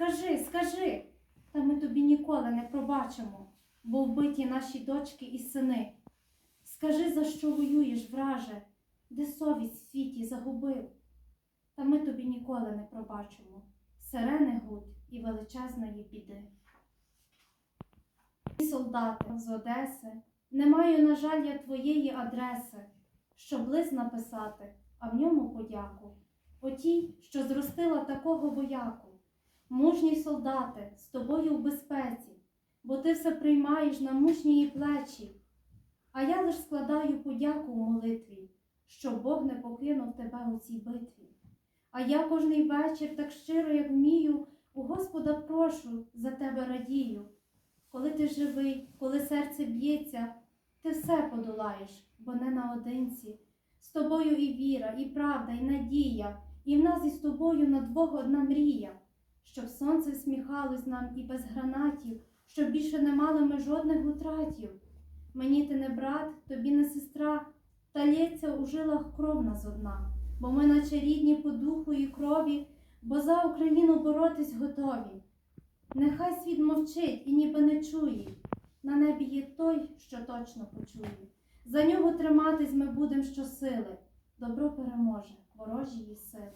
скажи, скажи. Та ми тобі ніколи не пробачимо, бо вбиті наші дочки і сини. Скажи, за що воюєш, враже, де совість в світі загубив. Та ми тобі ніколи не пробачимо. Сирени гуд і величезної біди. І солдати з Одеси, не маю, на жаль, я твоєї адреси, щоб лист написати, а в ньому подяку. Отій, що зростила такого вояку. Мужній солдати, з тобою в безпеці, бо ти все приймаєш на мужнії плечі. А я лиш складаю подяку в молитві, щоб Бог не покинув тебе у цій битві. А я кожний вечір так щиро, як вмію, у Господа прошу, за тебе радію. Коли ти живий, коли серце б'ється, ти все подолаєш, бо не наодинці. З тобою і віра, і правда, і надія, і в нас із тобою на двох одна мрія, щоб сонце всміхалось нам і без гранатів, щоб більше не мали ми жодних утратів. Мені ти не брат, тобі не сестра, та лється у жилах кров нас одна, бо ми, наче рідні по духу і крові, бо за Україну боротись готові. Нехай світ мовчить і ніби не чує. На небі є той, що точно почує. За нього триматись ми будем щосили. Добро переможе ворожії сили.